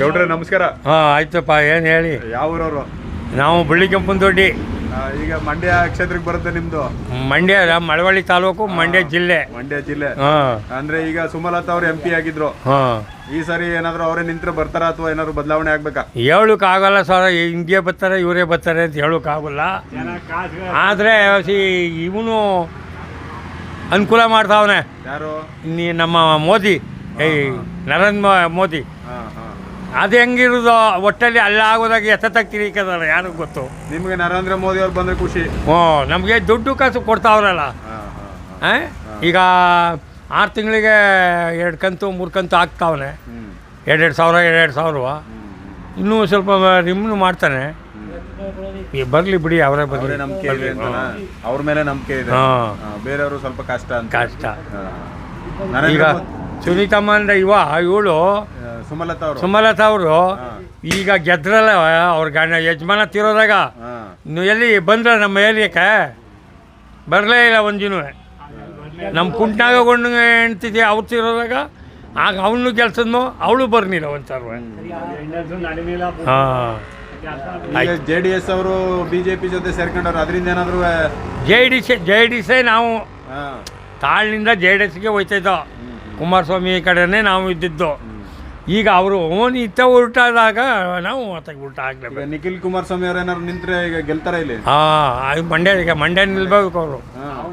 ಗೌಡ್ರೆ ನಮಸ್ಕಾರ. ಹಾಂ ಆಯ್ತಪ್ಪ ಏನು ಹೇಳಿ? ಯಾವ ಊರವರು ನಾವು ಬಳ್ಳಿ ಕೆಂಪನದೊಡ್ಡಿ ಈಗ ಮಂಡ್ಯ ಕ್ಷೇತ್ರಕ್ಕೆ ಬರುತ್ತೆ ನಿಮ್ದು? ಮಂಡ್ಯ ಮಳವಳ್ಳಿ ತಾಲೂಕು ಮಂಡ್ಯ ಜಿಲ್ಲೆ. ಮಂಡ್ಯ ಜಿಲ್ಲೆ. ಹಾಂ. ಅಂದ್ರೆ ಈಗ ಸುಮಲತಾ ಅವ್ರು ಎಂ ಪಿ ಆಗಿದ್ರು. ಹಾಂ. ಈ ಸರಿ ಏನಾದ್ರು ಅವರೇ ನಿಂತ್ರೆ ಬರ್ತಾರ ಅಥವಾ ಏನಾದ್ರು ಬದಲಾವಣೆ ಆಗ್ಬೇಕಾ? ಆಗಲ್ಲ ಸರ್ ಹಿಂಗೆ ಬರ್ತಾರೆ ಇವರೇ ಬರ್ತಾರೆ ಅಂತ ಹೇಳಕ್ ಆಗಲ್ಲ. ಆದ್ರೆ ಇವನು ಅನುಕೂಲ ಮಾಡ್ತಾವನೆ. ಯಾರು? ನೀ ನಮ್ಮ ಮೋದಿ. ಏಯ್ ನರೇಂದ್ರ ಮೋದಿ. ಹಾ ಹಾ. ಅದು ಹೆಂಗಿರೋದು ಒಟ್ಟಲ್ಲಿ ಅಲ್ಲ ಆಗೋದಾಗ ಎತ್ತ ತಿರುಗಿದಾರೆ ಯಾರಿಗೂ ಗೊತ್ತು. ನಿಮಗೆ ನರೇಂದ್ರ ಮೋದಿ ಅವ್ರು ಬಂದ್ರೆ ಖುಷಿ. ಹ್ಞೂ ನಮಗೆ ದುಡ್ಡು ಕಾಸು ಕೊಡ್ತಾವ್ರಲ್ಲ. ಹಾ ಹಾ ಹಾ. ಆ? ಈಗ ಆರು ತಿಂಗಳಿಗೆ ಎರಡು ಕಂತು ಮೂರು ಕಂತು ಹಾಕ್ತಾವನೆ ಎರಡು ಎರಡೆರಡು ಸಾವಿರ ಎರಡೆರಡು ಸಾವಿರ ಇನ್ನೂ ಸ್ವಲ್ಪ ನಿಮ್ಮನ್ನು ಮಾಡ್ತಾನೆ. ಬರಲಿ ಬಿಡಿ ಅವರೇ ಬರಲಿ. ಅವ್ರ ಮೇಲೆ ನಂಬಿಕೆ ಇದೆ. ಬೇರೆಯವರು ಸ್ವಲ್ಪ ಕಷ್ಟ ಅಂತ. ಕಷ್ಟ. ಈಗ ಸುನೀತಮ್ಮ ಅಂದ್ರೆ ಇವ ಇವಳು ಸುಮಲತಾ ಅವರು. ಸುಮಲತಾ ಅವರು ಈಗ ಗೆದ್ರಲ್ಲ ಅವ್ರ ಗಾಣ ಯಜಮಾನ ತಿರೋದಾಗ. ನೀವು ಎಲ್ಲಿ ಬಂದ್ರ ನಮ್ಮ ಏರಿಯಕ್ಕೆ? ಬರಲೇ ಇಲ್ಲ ಒಂದಿನೂ. ನಮ್ಮ ಕುಂಟ್ನಾಗ ಗೊಂಡು ಹೆಣ್ತಿದ್ದೆ ಅವ್ರು ತಿರೋದಾಗ. ಆಗ ಅವನು ಕೆಲಸದ್ನು ಅವಳು ಬರ್ನಿಲ್ಲ ಒಂದ್ಸಲ ಹಾಂ. ಜೆ ಡಿ ಎಸ್ ಅವರು ಬಿ ಜೆ ಪಿ ಜೊತೆ ಸೇರ್ಕೊಂಡವ್ರು ಅದರಿಂದ ಏನಾದರೂ J D C J D ಸೇ ನಾವು ತಾಳ್ನಿಂದ ಜೆ ಡಿ ಎಸ್ಗೆ ಹೋಯ್ತಾಯಿದ್ದೋ ಕುಮಾರಸ್ವಾಮಿ ಕಡೆನೇ ನಾವು ಇದ್ದಿದ್ದು. ಈಗ ಅವರು ಓನ್ ಇತ್ತ ಉಲ್ಟಾದಾಗ ನಾವು ಮತ್ತೆ ಉಲ್ಟಾ ಆಗ್ಲೇಬೇಕು. ನಿಖಿಲ್ ಕುಮಾರಸ್ವಾಮಿ ಅವ್ರು ಏನಾದ್ರು ನಿಂತ್ರೆ ಈಗ ಗೆಲ್ತಾರ ಇಲ್ಲಿ? ಹಾಂ ಮಂಡ್ಯ ಈಗ ಮಂಡ್ಯ ನಿಲ್ಬೇಕು ಅವರು.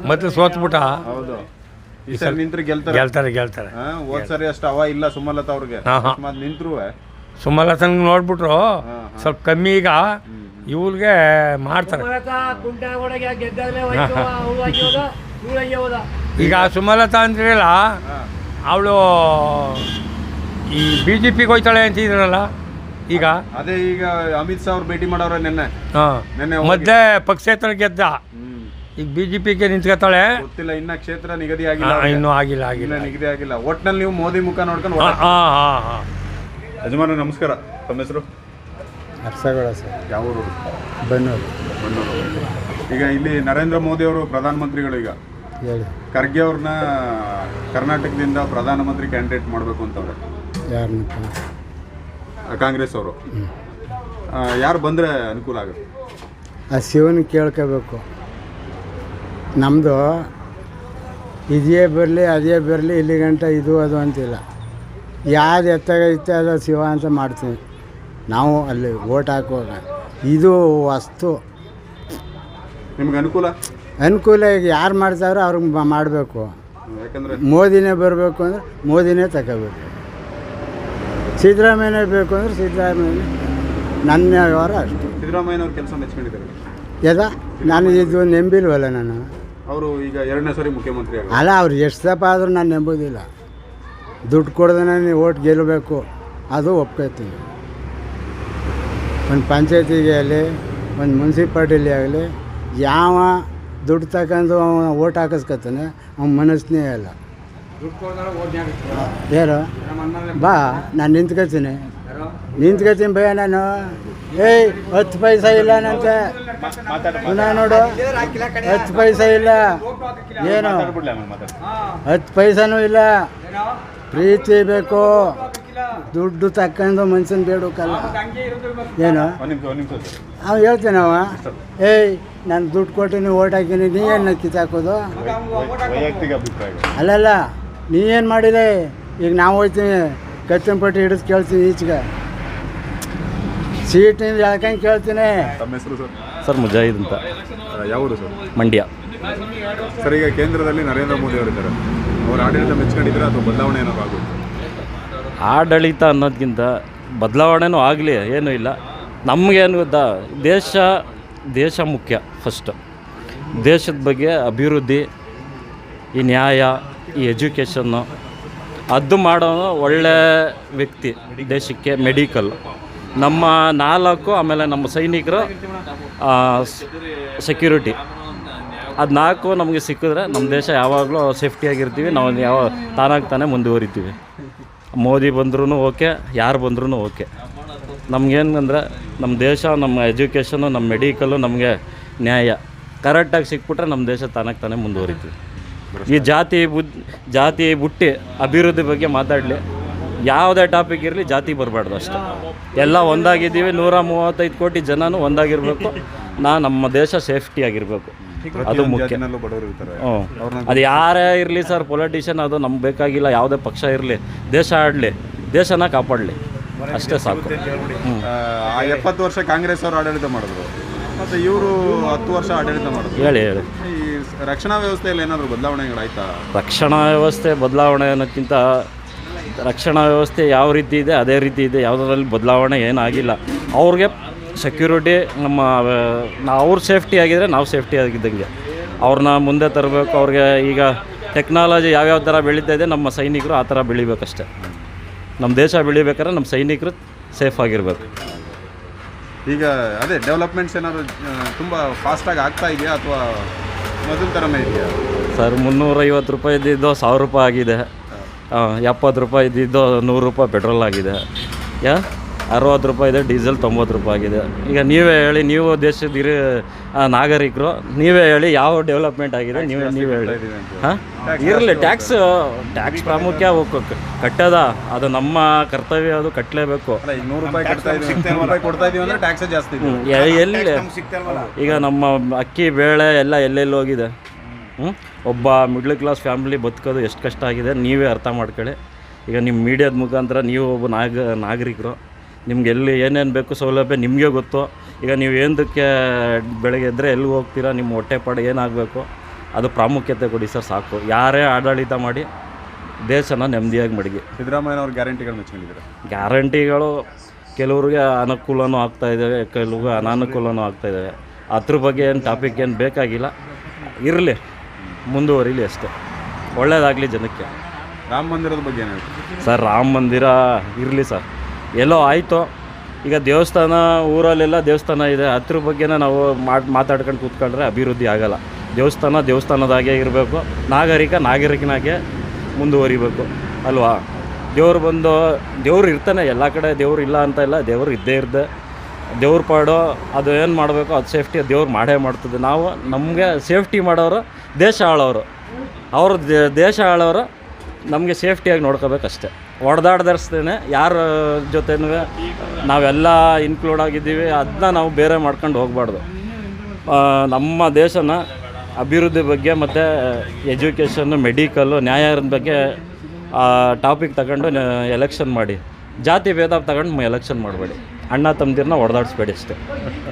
ಮತ್ತೆ ಸೋತ್ಬಿಟ್ಟ. ಹೌದು. ಈ ಸರಿ ನಿಂತ್ರೆ ಗೆಲ್ತಾರೆ. ಗೆಲ್ತಾರೆ ಗೆಲ್ತಾರೆ. ಹೋದ್ ಸರಿ ಅಷ್ಟು ಅವ ಇಲ್ಲ ಸುಮಲತಾ ಅವ್ರಿಗೆ. ಹಾ, ಹಾ. ಅಕಸ್ಮಾತ್ ನಿಂತ್ರು ಸುಮಲತನ ನೋಡ್ಬಿಟ್ರು ಸ್ವಲ್ಪ ಕಮ್ಮಿ ಈಗ ಇವ್ರಿಗೆ ಮಾಡ್ತಾರೆ. ಈಗ ಸುಮಲತಾ ಅಂದ್ರಲ್ಲ ಅವಳು ಈ ಬಿ ಜೆ ಪಿಗೆ ಹೋಯ್ತಾಳೆ ಅಂತಿದ್ರಲ್ಲ ಈಗ? ಅದೇ ಈಗ ಅಮಿತ್ ಶಾ ಅವ್ರು ಭೇಟಿ ಮಾಡೋರ ನಿನ್ನೆ. ಹಾಂ. ನೆನ್ನೆ ಹೋಗಿ- ಮಧ್ಯೆ ಪಕ್ಷೇತರ ಗೆದ್ದ. ಹ್ಮ್. ಈಗ ಬಿ ಜೆ ಪಿಗೆ ನಿಂತ್ಕೊತಾಳೆ. ಗೊತ್ತಿಲ್ಲ ಇನ್ನ ಕ್ಷೇತ್ರ ನಿಗದಿ ಆಗಿಲ್ಲ ಅವ್ರಿಗೆ. ಇನ್ನೂ ಆಗಿಲ್ಲ ಆಗಿಲ್ಲ. ಇನ್ನ ನಿಗದಿ ಆಗಿಲ್ಲ. ಒಟ್ನಲ್ಲಿ ನೀವು ಮೋದಿ ಮುಖ ನೋಡ್ಕೊಂಡು ಹಾಂ ಹಾಂ ಹಾಂ ಹಾಂ. ಯಜಮಾನ ನಮಸ್ಕಾರ. ತಮ್ಮ ಹೆಸರು? ಹರ್ಸಗಳ ಸರ್. ಯಾವ ಊರು? ಬೆನ್ನೂರು. ಬನ್ನೂರು. ಈಗ ಇಲ್ಲಿ ನರೇಂದ್ರ ಮೋದಿ ಅವರು ಪ್ರಧಾನಮಂತ್ರಿಗಳು ಈಗ. ಹೇಳಿ. ಖರ್ಗೆ ಅವ್ರನ್ನ ಕರ್ನಾಟಕದಿಂದ ಪ್ರಧಾನಮಂತ್ರಿ ಕ್ಯಾಂಡಿಡೇಟ್ ಮಾಡಬೇಕು ಅಂತವ್ರೆ. ಯಾರನ್ನ ಆ, ಕಾಂಗ್ರೆಸ್ ಅವರು. ಯಾರು ಬಂದರೆ ಅನುಕೂಲ ಆಗುತ್ತೆ? ಆ ಶಿವನ ಕೇಳ್ಕೋಬೇಕು. ನಮ್ಮದು ಇದೇ ಬರಲಿ ಅದೇ ಬರಲಿ ಇಲ್ಲಿ ಗಂಟ ಇದು ಅದು ಅಂತಿಲ್ಲ. ಯಾರು ಎತ್ತಾಗೈತೆ ಅದು ಶಿವ ಅಂತ ಮಾಡ್ತೀನಿ ನಾವು ಅಲ್ಲಿ ಓಟ್ ಹಾಕುವಾಗ ಇದು ವಸ್ತು. ನಿಮ್ಗೆ ಅನುಕೂಲ? ಅನುಕೂಲ ಈಗ ಯಾರು ಮಾಡ್ತಾರೋ ಅವ್ರಿಗೆ ಮಾಡಬೇಕು. ಯಾಕಂದ್ರೆ? ಮೋದಿನೇ ಬರಬೇಕು ಅಂದರೆ ಮೋದಿನೇ ತಗೋಬೇಕು. ಸಿದ್ದರಾಮಯ್ಯನೇ ಬೇಕು ಅಂದರೆ ಸಿದ್ದರಾಮಯ್ಯ. ನನ್ನ ವ್ಯವಹಾರ ಅಷ್ಟು. ಸಿದ್ದರಾಮಯ್ಯನವ್ರ ಕೆಲಸ ಮೆಚ್ಕೊಂಡಿದ್ದಾರೆ. ಯದ? ನಾನು ಇದು ನೆಂಬಿಲ್ವಲ್ಲ ನಾನು? ಅವರು ಈಗ ಎರಡನೇ ಸಾರಿ ಮುಖ್ಯಮಂತ್ರಿ ಆಗ ಅಲ್ಲ ಅವ್ರು ಎಷ್ಟು ದಪ್ಪ ಆದರೂ ನಾನು ನೆಂಬೋದಿಲ್ಲ. ದುಡ್ಡು ಕೊಡ್ದೇ ನೀವು ಓಟ್ ಗೆಲ್ಲಬೇಕು. ಅದು ಒಪ್ಕೋತೀನಿ. ಒಂದು ಪಂಚಾಯತಿಗೆ ಆಗಲಿ ಒಂದು ಮುನ್ಸಿಪಾಲ್ಟಿಲಿ ಆಗಲಿ ಯಾವ ದುಡ್ಡು ತಗೊಂಡು ಅವನು ಓಟ್ ಹಾಕಿಸ್ಕೊತಾನೆ ಅವ್ನ ಮನಸ್ಸನ್ನೇ ಇಲ್ಲ. ಯಾರು ಬಾ ನಾನು ನಿಂತ್ಕೋತೀನಿ ನಿಂತ್ಕೋತೀನಿ ಭಯ ನಾನು. ಏಯ್ ಹತ್ತು ಪೈಸ ಇಲ್ಲ ನಂತೆ. ಪುನಃ ನೋಡು. ಹತ್ತು ಪೈಸ ಇಲ್ಲ. ಏನು? ಹತ್ತು ಪೈಸನೂ ಇಲ್ಲ. ಪ್ರೀತಿ ಬೇಕು. ದುಡ್ಡು ತಕ್ಕಂದು ಮನ್ಸನ್ ಬೇಡಕ್ಕಲ್ಲ ಏನು? ಅವ್ ಹೇಳ್ತೇನೆ ಅವ ಏಯ್ ನಾನು ದುಡ್ಡು ಕೊಟ್ಟಿನಿ ಓಟ್ ಹಾಕಿನಿ. ನೀ ಏನು ಕಿತ್ತಾಕೋದು? ಅಲ್ಲಲ್ಲ. ನೀ ಏನು ಮಾಡಿದೆ? ಈಗ ನಾವು ಹೋಗ್ತೀನಿ ಕಚ್ಚಂಪಟ್ಟಿ ಹಿಡಿದು ಕೇಳ್ತೀನಿ ಈಚೆಗೆ. ಸೀಟಿಂದ ಯಾಕಂಗೆ ಕೇಳ್ತೀನಿ. ತಮ್ಮ ಹೆಸರು ಸರ್? ಸರ್ ಮುಜಾಹಿದ್ ಅಂತ. ಯಾವೂರು ಸರ್? ಮಂಡ್ಯ. ಸರ್ ಈಗ ಕೇಂದ್ರದಲ್ಲಿ ನರೇಂದ್ರ ಮೋದಿ ಅವರಿದ್ದಾರೆ ಅವ್ರ ಆಡಳಿತ ಮೆಚ್ಕೊಂಡಿದ್ರೆ ಅಥವಾ ಬದಲಾವಣೆ ಏನಾದ್ರು ಆಗುತ್ತೆ? ಆಡಳಿತ ಅನ್ನೋದಕ್ಕಿಂತ ಬದಲಾವಣೆನೂ ಆಗಲಿ ಏನೂ ಇಲ್ಲ. ನಮಗೇನು ಗೊತ್ತಾ? ದೇಶ ದೇಶ ಮುಖ್ಯ ಫಸ್ಟ್ ದೇಶದ ಬಗ್ಗೆ ಅಭಿವೃದ್ಧಿ ಈ ನ್ಯಾಯ ಈ ಎಜುಕೇಷನ್ನು ಅದು ಮಾಡೋ ಒಳ್ಳೆ ವ್ಯಕ್ತಿ ದೇಶಕ್ಕೆ ಮೆಡಿಕಲ್. ನಮ್ಮ ನಾಲ್ಕು, ಆಮೇಲೆ ನಮ್ಮ ಸೈನಿಕರು ಸೆಕ್ಯೂರಿಟಿ ಅದು ನಾಲ್ಕು ನಮಗೆ ಸಿಕ್ಕಿದ್ರೆ ನಮ್ಮ ದೇಶ ಯಾವಾಗಲೂ ಸೇಫ್ಟಿಯಾಗಿರ್ತೀವಿ ನಾವು ಯಾವ ತಾನಾಗಿ ತಾನೇ ಮುಂದುವರಿತೀವಿ. ಮೋದಿ ಬಂದ್ರೂ ಓಕೆ, ಯಾರು ಬಂದ್ರೂ ಓಕೆ. ನಮಗೇನಂದ್ರೆ ನಮ್ಮ ದೇಶ, ನಮ್ಮ ಎಜುಕೇಷನು ನಮ್ಮ ಮೆಡಿಕಲ್ಲು ನಮಗೆ ನ್ಯಾಯ. ಕರೆಕ್ಟಾಗಿ ಸಿಕ್ಬಿಟ್ರೆ ನಮ್ಮ ದೇಶ ತಾನಾಗಿ ತಾನೇ ಮುಂದುವರಿತೀವಿ. ಈ ಜಾತಿ ಬುದ್ ಜಾತಿ ಬುಟ್ಟಿ ಅಭಿವೃದ್ಧಿ ಬಗ್ಗೆ ಮಾತಾಡಲಿ. ಯಾವುದೇ ಟಾಪಿಕ್ ಇರಲಿ ಜಾತಿ ಬರಬಾರ್ದು ಅಷ್ಟೇ. ಎಲ್ಲ ಒಂದಾಗಿದ್ದೀವಿ ನೂರ ಮೂವತ್ತೈದು ಕೋಟಿ ಜನನೂ ಒಂದಾಗಿರಬೇಕು. ನಾ ನಮ್ಮ ದೇಶ ಸೇಫ್ಟಿ ಆಗಿರಬೇಕು. ಅದು ಮುಖ್ಯ. ಹ್ಞೂ. ಅದು ಯಾರೇ ಇರಲಿ ಸರ್ ಪೊಲಿಟಿಷಿಯನ್ ಅದು ನಮ್ಗೆ ಬೇಕಾಗಿಲ್ಲ ಯಾವುದೇ ಪಕ್ಷ ಇರಲಿ. ದೇಶ ಆಡಲಿ ದೇಶನ ಕಾಪಾಡಲಿ. ಅಷ್ಟೇ ಸಾಕು. ಎಪ್ಪತ್ತು ವರ್ಷ ಕಾಂಗ್ರೆಸ್ ಅವರು ಆಡಳಿತ ಮಾಡಿದ್ರು. ಮತ್ತೆ ಇವರು ಹತ್ತು ವರ್ಷ ಆಡಳಿತ ಮಾಡಿದ್ರು. ಹೇಳಿ ಹೇಳಿ. ರಕ್ಷಣಾ ವ್ಯವಸ್ಥೆಯಲ್ಲಿ ಏನಾದರೂ ಬದಲಾವಣೆಗಳಾಯ್ತಾ? ರಕ್ಷಣಾ ವ್ಯವಸ್ಥೆ ಬದಲಾವಣೆ ಅನ್ನೋಕ್ಕಿಂತ ರಕ್ಷಣಾ ವ್ಯವಸ್ಥೆ ಯಾವ ರೀತಿ ಇದೆ ಅದೇ ರೀತಿ ಇದೆ ಯಾವುದರಲ್ಲಿ ಬದಲಾವಣೆ ಏನಾಗಿಲ್ಲ. ಅವ್ರಿಗೆ ಸೆಕ್ಯೂರಿಟಿ ನಮ್ಮ ಅವ್ರ ಸೇಫ್ಟಿ ಆಗಿದ್ರೆ ನಾವು ಸೇಫ್ಟಿ ಆಗಿದ್ದಂಗೆ. ಅವ್ರನ್ನ ಮುಂದೆ ತರಬೇಕು ಅವ್ರಿಗೆ ಈಗ ಟೆಕ್ನಾಲಜಿ ಯಾವ್ಯಾವ ಥರ ಬೆಳೀತಾ ಇದೆ ನಮ್ಮ ಸೈನಿಕರು ಆ ಥರ ಬೆಳಿಬೇಕಷ್ಟೆ. ನಮ್ಮ ದೇಶ ಬೆಳಿಬೇಕಾದ್ರೆ ನಮ್ಮ ಸೈನಿಕರು ಸೇಫ್ ಆಗಿರಬೇಕು. ಈಗ ಅದೇ ಡೆವಲಪ್ಮೆಂಟ್ಸ್ ಏನಾದ್ರು ತುಂಬ ಫಾಸ್ಟಾಗಿ ಆಗ್ತಾ ಇದೆಯಾ ಅಥವಾ ಮೊದಲ ಥರನೇ ಇದೆಯಾ? ಸರ್ ಮುನ್ನೂರೈವತ್ತು ರೂಪಾಯಿ ಇದ್ದಿದ್ದು ಸಾವಿರ ರೂಪಾಯಿ ಆಗಿದೆ. ಎಪ್ಪತ್ತು ರೂಪಾಯಿ ಇದ್ದಿದ್ದು ನೂರು ರೂಪಾಯಿ ಪೆಟ್ರೋಲ್ ಆಗಿದೆ. ಯಾ ಅರವತ್ತು ರೂಪಾಯಿ ಇದೆ ಡೀಸೆಲ್ ತೊಂಬತ್ತು ರೂಪಾಯಿ ಆಗಿದೆ. ಈಗ ನೀವೇ ಹೇಳಿ ನೀವು ದೇಶದ ಹಿರಿ ನಾಗರಿಕರು ನೀವೇ ಹೇಳಿ ಯಾವ ಡೆವಲಪ್ಮೆಂಟ್ ಆಗಿದೆ ನೀವೇ ನೀವೇ ಹೇಳಿ. ಹಾಂ? ಇರಲಿ ಟ್ಯಾಕ್ಸ್ ಟ್ಯಾಕ್ಸ್ ಪ್ರಾಮುಖ್ಯ ಕಟ್ಟದ? ಅದು ನಮ್ಮ ಕರ್ತವ್ಯ ಅದು ಕಟ್ಟಲೇಬೇಕು ನೂರು ರೂಪಾಯಿ ಕೊಡ್ತಾ ಇದೀವಿ. ನೂರು ರೂಪಾಯಿ ಕೊಡ್ತಾ ಇದೀವಿ ಅಂದ್ರೆ ಟ್ಯಾಕ್ಸ್ ಜಾಸ್ತಿ ಇದೆ. ಹ್ಮ್, ಎ- ಎಲ್ಲಿ? ಈಗ ನಮ್ಮ ಅಕ್ಕಿ ಬೇಳೆ ಎಲ್ಲ ಎಲ್ಲೆಲ್ಲಿ ಹೋಗಿದೆ? ಹ್ಞೂ ಒಬ್ಬ ಮಿಡ್ಲ್ ಕ್ಲಾಸ್ ಫ್ಯಾಮಿಲಿ ಬದುಕೋದು ಎಷ್ಟು ಕಷ್ಟ ಆಗಿದೆ? ನೀವೇ ಅರ್ಥ ಮಾಡ್ಕೊಳ್ಳಿ. ಈಗ ನಿಮ್ಮ ಮೀಡಿಯಾದ ಮುಖಾಂತರ ನೀವು ಒಬ್ಬ ನಾಗ ನಾಗರಿಕರು. ನಿಮ್ಗೆ ಎಲ್ಲಿ ಏನೇನು ಬೇಕು ಸೌಲಭ್ಯ ನಿಮಗೆ ಗೊತ್ತು. ಈಗ ನೀವು ಏನಕ್ಕೆ ಬೆಳಗ್ಗೆ ಇದ್ದರೆ ಎಲ್ಲಿ ಹೋಗ್ತೀರಾ? ನಿಮ್ಮ ಹೊಟ್ಟೆಪಾಡು ಏನಾಗಬೇಕು? ಅದು ಪ್ರಾಮುಖ್ಯತೆ ಕೊಡಿ ಸರ್ ಸಾಕು. ಯಾರೇ ಆಡಳಿತ ಮಾಡಿ ದೇಶನ ನೆಮ್ಮದಿಯಾಗಿ ಮಡಗಿ. ಸಿದ್ದರಾಮಯ್ಯ ಅವ್ರ ಗ್ಯಾರಂಟಿಗಳು ಮೆಚ್ಕೊಂಡಿದ್ದಾರೆ ಗ್ಯಾರಂಟಿಗಳು ಕೆಲವ್ರಿಗೆ ಅನುಕೂಲನೂ ಆಗ್ತಾ ಇದ್ದಾವೆ ಕೆಲವ್ರಿಗೆ ಅನಾನುಕೂಲನೂ ಆಗ್ತಾ ಇದ್ದಾವೆ ಅದ್ರ ಬಗ್ಗೆ ಏನು ಟಾಪಿಕ್ ಏನು ಬೇಕಾಗಿಲ್ಲ. ಇರಲಿ ಮುಂದುವರಿಲಿ ಅಷ್ಟೇ. ಒಳ್ಳೇದಾಗಲಿ ಜನಕ್ಕೆ. ರಾಮ ಮಂದಿರದ ಬಗ್ಗೆ ಏನು ಸರ್ ರಾಮ ಮಂದಿರ ಇರಲಿ ಸರ್. ಎಲ್ಲೋ ಆಯಿತು. ಈಗ ದೇವಸ್ಥಾನ ಊರಲ್ಲೆಲ್ಲ ದೇವಸ್ಥಾನ ಇದೆ. ಅದ್ರ ಬಗ್ಗೆನೇ ನಾವು ಮಾಡಿ ಮಾತಾಡ್ಕೊಂಡು ಕೂತ್ಕೊಂಡ್ರೆ ಅಭಿವೃದ್ಧಿ ಆಗೋಲ್ಲ. ದೇವಸ್ಥಾನ ದೇವಸ್ಥಾನದಾಗೆ ಇರಬೇಕು. ನಾಗರಿಕ ನಾಗರಿಕನಾಗೆ ಮುಂದುವರಿಬೇಕು, ಅಲ್ವಾ? ದೇವ್ರು ಬಂದು, ದೇವ್ರು ಇರ್ತಾನೆ, ಎಲ್ಲ ಕಡೆ ದೇವ್ರು ಇಲ್ಲ ಅಂತ ಇಲ್ಲ, ದೇವ್ರು ಇದ್ದೇ ಇರ್ದೆ. ದೇವ್ರ ಪಾಡು, ಅದು ಏನು ಮಾಡಬೇಕು, ಅದು ಸೇಫ್ಟಿ ದೇವ್ರು ಮಾಡೇ ಮಾಡ್ತದೆ. ನಾವು, ನಮಗೆ ಸೇಫ್ಟಿ ಮಾಡೋರು ದೇಶ ಆಳೋರು. ಅವರು ದೇಶ ಆಳೋರು ನಮಗೆ ಸೇಫ್ಟಿಯಾಗಿ ನೋಡ್ಕೋಬೇಕಷ್ಟೇ ಹೊಡೆದಾಡ್ದರ್ಸ್ತೇನೆ ಯಾರ ಜೊತೆನೂ ನಾವೆಲ್ಲ ಇನ್ಕ್ಲೂಡ್ ಆಗಿದ್ದೀವಿ ಅದನ್ನ ನಾವು ಬೇರೆ ಮಾಡ್ಕೊಂಡು ಹೋಗಬಾರ್ದು. ನಮ್ಮ ದೇಶನ ಅಭಿವೃದ್ಧಿ ಬಗ್ಗೆ ಮತ್ತು ಎಜುಕೇಷನ್ನು ಮೆಡಿಕಲ್ಲು ನ್ಯಾಯದ ಬಗ್ಗೆ ಟಾಪಿಕ್ ತಗೊಂಡು ಎಲೆಕ್ಷನ್ ಮಾಡಿ. ಜಾತಿ, ಭೇದ ತಗೊಂಡು ಎಲೆಕ್ಷನ್ ಮಾಡಬೇಡಿ. ಅಣ್ಣ ತಮ್ಮದಿರನ್ನ ಹೊಡೆದಾಡಿಸ್ಬೇಡಿ ಅಷ್ಟೇ.